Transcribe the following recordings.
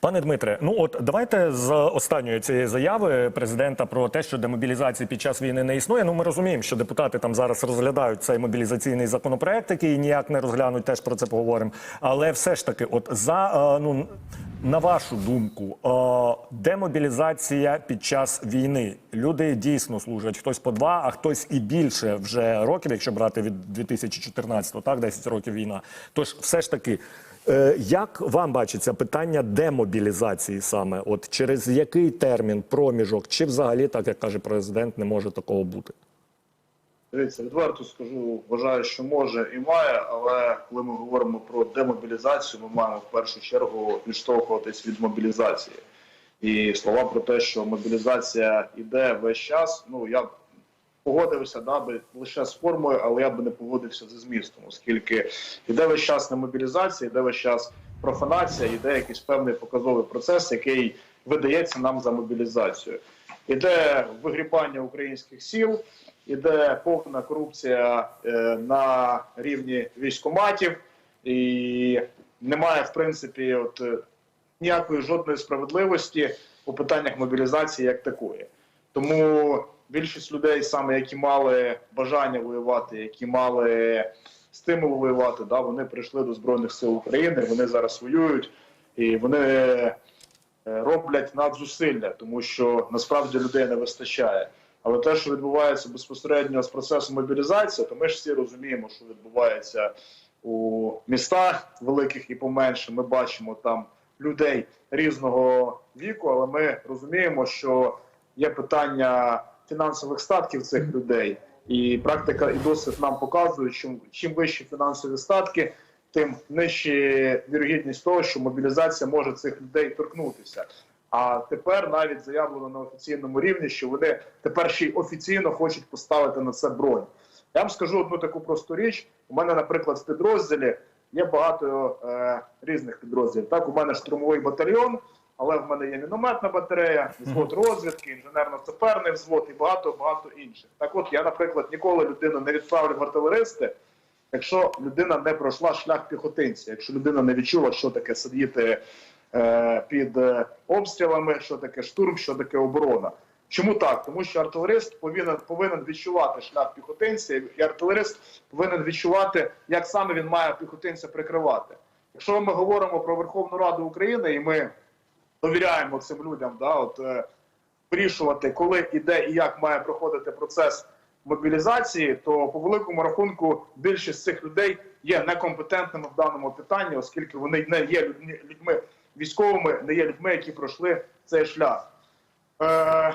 Пане Дмитре, ну от давайте з останньої цієї заяви президента про те, що демобілізації під час війни не існує. Ну ми розуміємо, що депутати там зараз розглядають цей мобілізаційний законопроект, який ніяк не розглянуть. Теж про це поговоримо. Але все ж таки, от за е, ну на вашу думку, е, демобілізація під час війни люди дійсно служать хтось по два, а хтось і більше вже років, якщо брати від 2014, так 10 років війна. Тож, все ж таки. Е, Як вам бачиться питання демобілізації саме? От через який термін, проміжок, чи взагалі, так як каже президент, не може такого бути? Дивіться, відверто скажу, вважаю, що може і має, але коли ми говоримо про демобілізацію, ми маємо в першу чергу відштовхуватись від мобілізації. І слова про те, що мобілізація йде весь час. Ну я погодився да, би лише з формою, але я би не погодився зі змістом, оскільки йде весь час не мобілізація, йде весь час профанація, йде якийсь певний показовий процес, який видається нам за мобілізацію. Іде вигрібання українських сіл, іде повна корупція е, на рівні військоматів, і немає, в принципі, от е, ніякої жодної справедливості у питаннях мобілізації як такої. Тому більшість людей, саме які мали бажання воювати, які мали стимул воювати, да, вони прийшли до Збройних сил України, вони зараз воюють і вони е, роблять надзусилля, тому що насправді людей не вистачає. Але те, що відбувається безпосередньо з процесом мобілізації, то ми ж всі розуміємо, що відбувається у містах великих і поменше. Ми бачимо там людей різного віку, але ми розуміємо, що є питання фінансових статків цих людей, і практика і досвід нам показують, що чим вищі фінансові статки, тим нижча вірогідність того, що мобілізація може цих людей торкнутися. А тепер навіть заявлено на офіційному рівні, що вони тепер ще й офіційно хочуть поставити на це бронь. Я вам скажу одну таку просту річ. У мене, наприклад, в підрозділі є багато е, різних підрозділів. Так, у мене штурмовий батальйон, але в мене є мінометна батарея, взвод розвідки, інженерно-саперний взвод і багато багато інших. Так, от я, наприклад, ніколи людину не відправлю в артилеристи, якщо людина не пройшла шлях піхотинця, якщо людина не відчула, що таке сидіти е, під е, обстрілами, що таке штурм, що таке оборона. Чому так? Тому що артилерист повинен повинен відчувати шлях піхотинця, і артилерист повинен відчувати, як саме він має піхотинця прикривати. Якщо ми говоримо про Верховну Раду України, і ми довіряємо цим людям, да, от е, вирішувати, коли і де і як має проходити процес мобілізації, то по великому рахунку більшість цих людей є некомпетентними в даному питанні, оскільки вони не є людьми, людьми військовими, не є людьми, які пройшли цей шлях. Е,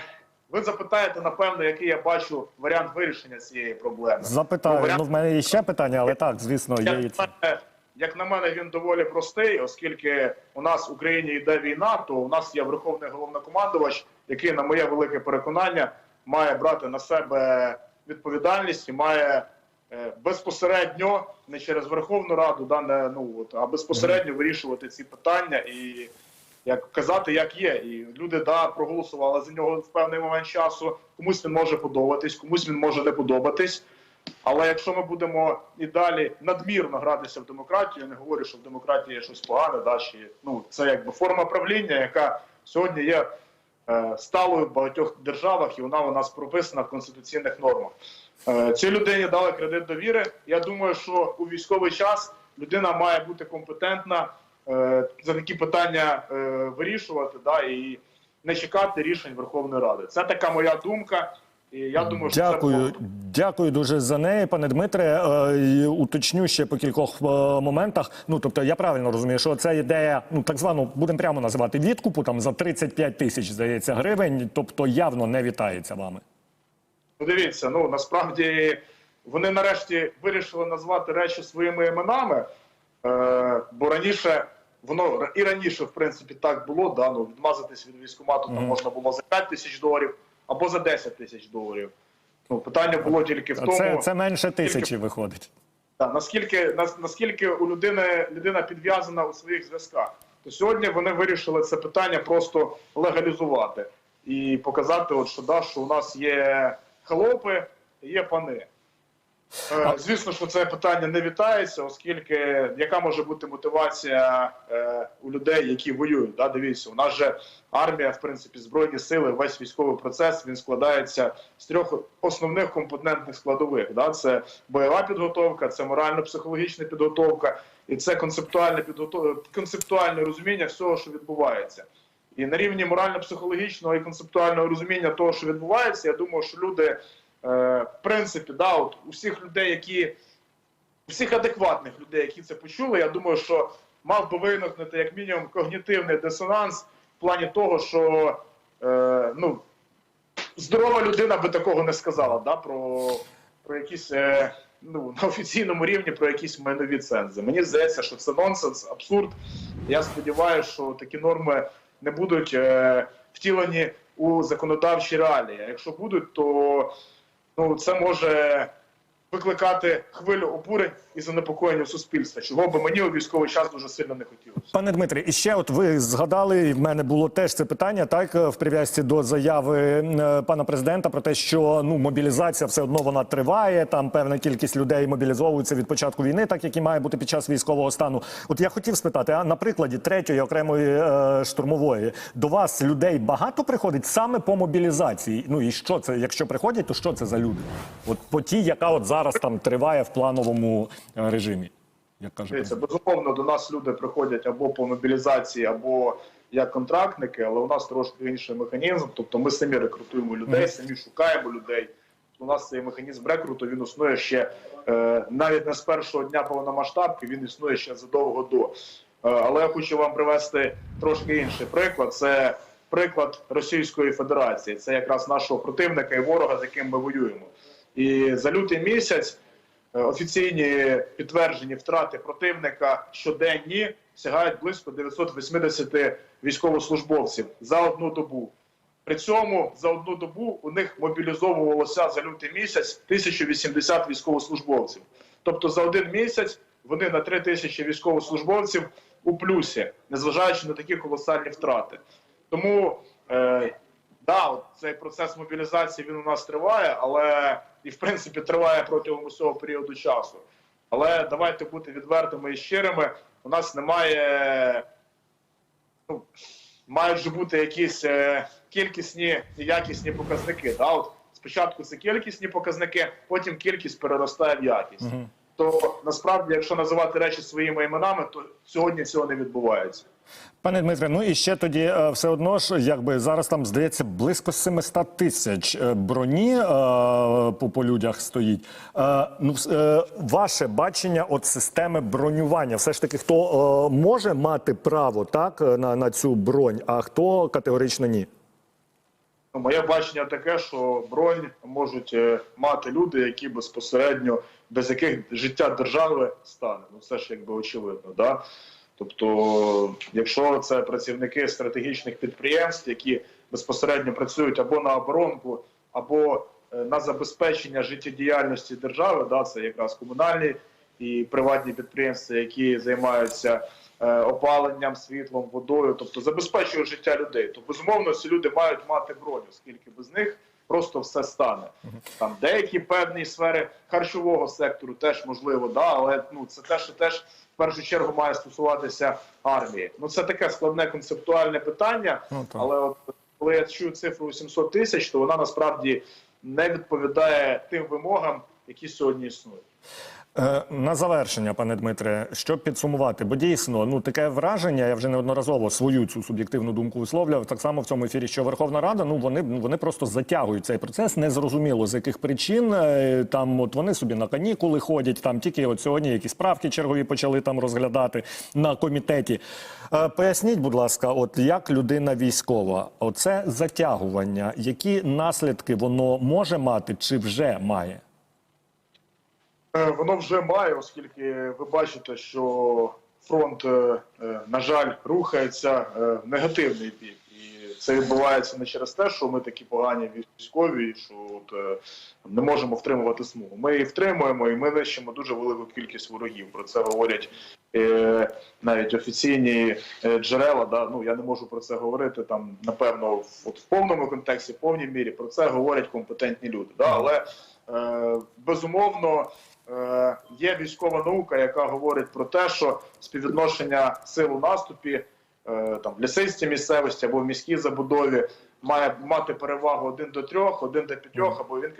ви запитаєте, напевно, який я бачу варіант вирішення цієї проблеми. Запитаю. варіант- Ну, в мене є ще питання, але так, звісно, є і це. Як на мене, він доволі простий, оскільки у нас в Україні йде війна, то у нас є верховний головнокомандувач, який, на моє велике переконання, має брати на себе відповідальність і має е, безпосередньо не через Верховну Раду, да, не, ну, от, а безпосередньо вирішувати ці питання і як казати, як є. І люди да проголосували за нього в певний момент часу. Комусь він може подобатись, комусь він може не подобатись. Але якщо ми будемо і далі надмірно гратися в демократію, я не говорю, що в демократії є щось погане, да, чи, ну, це якби форма правління, яка сьогодні є е, сталою в багатьох державах, і вона у нас прописана в конституційних нормах. Е, цій людині дали кредит довіри. Я думаю, що у військовий час людина має бути компетентна е, за такі питання е, вирішувати, да, і не чекати рішень Верховної Ради. Це така моя думка. І я думаю, що це Дякую, дякую дуже за неї, пане Дмитре. Е, Уточню ще по кількох е, моментах. Ну тобто, я правильно розумію, що це ідея, ну так звану, будемо прямо називати відкупу там за 35 тисяч, здається, гривень. Тобто явно не вітається вами. Ну, дивіться, ну насправді вони нарешті вирішили назвати речі своїми іменами, е, бо раніше воно і раніше, в принципі, так було. Да, ну, відмазатись від військкомату там Мгм. можна було за 5 тисяч доларів або за 10 тисяч доларів. Ну, питання було тільки в тому, Це, це менше тисячі виходить. Так, наскільки нас- наскільки у людини людина підв'язана у своїх зв'язках. То сьогодні вони вирішили це питання просто легалізувати і показати, от що да, що у нас є хлопи, є пани. Е, Звісно, що це питання не вітається, оскільки яка може бути мотивація е, у людей, які воюють? Да? Дивіться, у нас же армія, в принципі, збройні сили, весь військовий процес він складається з трьох основних компонентних складових. Да? Це бойова підготовка, це морально-психологічна підготовка і це концептуальне підготов... концептуальне розуміння всього, що відбувається. І на рівні морально-психологічного і концептуального розуміння того, що відбувається, я думаю, що люди, в принципі, да, от у всіх людей, які всіх адекватних людей, які це почули, я думаю, що мав би виникнути як мінімум когнітивний дисонанс в плані того, що е, ну, здорова людина би такого не сказала, да, про, про якісь. Е, Ну, на офіційному рівні про якісь майнові цензи. Мені здається, що це нонсенс, абсурд. Я сподіваюся, що такі норми не будуть е, втілені у законодавчі реалії. А якщо будуть, то ну, це може викликати хвилю обурень і занепокоєння в суспільстві, чого би мені у військовий час дуже сильно не хотілося. Пане Дмитрі, і ще от ви згадали, і в мене було теж це питання, так в прив'язці до заяви е, пана президента про те, що ну мобілізація все одно вона триває. Там певна кількість людей мобілізовується від початку війни, так як і має бути під час військового стану. От я хотів спитати, а на прикладі третьої окремої е, штурмової до вас людей багато приходить саме по мобілізації. Ну і що це? Якщо приходять, то що це за люди? От по тій, яка от зараз там триває в плановому е, режимі, як каже Дивіться, безумовно, до нас люди приходять або по мобілізації, або як контрактники, але у нас трошки інший механізм. Тобто ми самі рекрутуємо людей, самі шукаємо людей. У нас цей механізм рекруту він існує ще е, навіть не з першого дня повномасштабки, він існує ще задовго до. Е, але я хочу вам привести трошки інший приклад. Це приклад Російської Федерації. Це якраз нашого противника і ворога, з яким ми воюємо. І за лютий місяць Е, офіційні підтверджені втрати противника щоденні сягають близько 980 військовослужбовців за одну добу. При цьому за одну добу у них мобілізовувалося за лютий місяць 1080 військовослужбовців. Тобто за один місяць вони на 3 тисячі військовослужбовців у плюсі, незважаючи на такі колосальні втрати. Тому е, да, цей процес мобілізації він у нас триває, але і в принципі триває протягом усього періоду часу. Але давайте бути відвертими і щирими. У нас немає. Ну, мають же бути якісь е, кількісні і якісні показники. Да? От спочатку це кількісні показники, потім кількість переростає в якість. То насправді, якщо називати речі своїми іменами, то сьогодні цього не відбувається. Пане Дмитре, ну і ще тоді е, все одно ж, якби зараз там здається близько 700 тисяч е, броні е, по, по людях стоїть. Ну, ваше бачення от системи бронювання, все ж таки, хто може мати право так на, на цю бронь, а хто категорично ні? Ну, моє бачення таке, що бронь можуть мати люди, які безпосередньо без яких життя держави стане. Ну це ж якби очевидно. Да? Тобто, якщо це працівники стратегічних підприємств, які безпосередньо працюють або на оборонку, або е, на забезпечення життєдіяльності держави, да, це якраз комунальні і приватні підприємства, які займаються е, опаленням, світлом, водою, тобто забезпечують життя людей. То безумовно ці люди мають мати броню, оскільки без них просто все стане. Там деякі певні сфери харчового сектору теж можливо, да, але ну це теж теж в першу чергу має стосуватися армії. Ну це таке складне концептуальне питання, Ну, але от коли я чую цифру 700 тисяч, то вона насправді не відповідає тим вимогам, які сьогодні існують. Е, На завершення, пане Дмитре, щоб підсумувати, бо дійсно ну таке враження, я вже неодноразово свою цю суб'єктивну думку висловлював. Так само в цьому ефірі, що Верховна Рада, ну вони вони просто затягують цей процес, незрозуміло з яких причин. Е, Там от вони собі на канікули ходять. Там тільки от сьогодні якісь справки чергові почали там розглядати на комітеті. Е, Поясніть, будь ласка, от як людина військова, оце затягування, які наслідки воно може мати чи вже має? Е, Воно вже має, оскільки ви бачите, що фронт, е, е, на жаль, рухається в негативний бік. Це відбувається не через те, що ми такі погані військові, що от, не можемо втримувати смугу. Ми її втримуємо і ми нищимо дуже велику кількість ворогів. Про це говорять навіть офіційні джерела. Да? Ну я не можу про це говорити там, напевно, в, от, в повному контексті, в повній мірі. Про це говорять компетентні люди. Да? Але Е, безумовно, є військова наука, яка говорить про те, що співвідношення сил у наступі е, там в лісистій місцевості або в міській забудові має мати перевагу один до трьох, один до п'ятьох, або він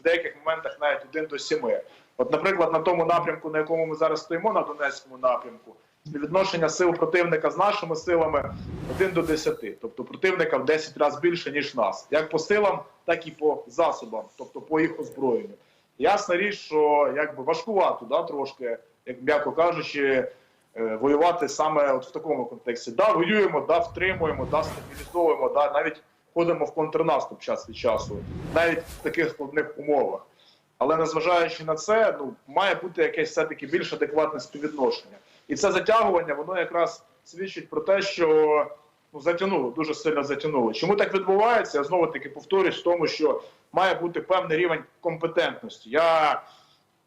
в деяких моментах навіть один до сіми. От, наприклад, на тому напрямку, на якому ми зараз стоїмо, на Донецькому напрямку, співвідношення сил противника з нашими силами 1 до 10. Тобто противника в 10 разів більше, ніж нас. Як по силам, так і по засобам, тобто по їх озброєнню. Ясна річ, що якби важкувато, да, трошки, як м'яко кажучи, е, воювати саме от в такому контексті. Да, воюємо, да, втримуємо, да, стабілізовуємо, да, навіть ходимо в контрнаступ час від часу, навіть в таких складних умовах. Але незважаючи на це, ну має бути якесь все-таки більш адекватне співвідношення. І це затягування, воно якраз свідчить про те, що ну затягнуло, дуже сильно затягнуло. Чому так відбувається? Я знову таки повторюсь в тому, що має бути певний рівень компетентності. Я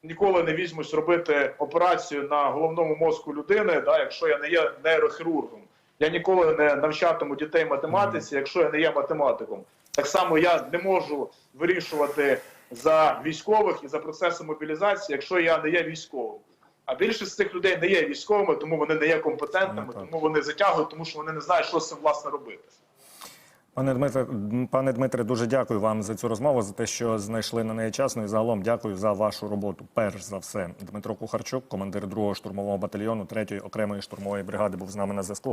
ніколи не візьмусь робити операцію на головному мозку людини, да, якщо я не є нейрохірургом. Я ніколи не навчатиму дітей математиці, якщо я не є математиком. Так само я не можу вирішувати за військових і за процеси мобілізації, якщо я не є військовим. А більшість з цих людей не є військовими, тому вони не є компетентними, Ну, тому вони затягують, тому що вони не знають, що з цим власне робити. Пане Дмитре, пане Дмитре, дуже дякую вам за цю розмову, за те, що знайшли на неї часно. І загалом дякую за вашу роботу. Перш за все, Дмитро Кухарчук, командир 2-го штурмового батальйону 3-ї окремої штурмової бригади, був з нами на зв'язку.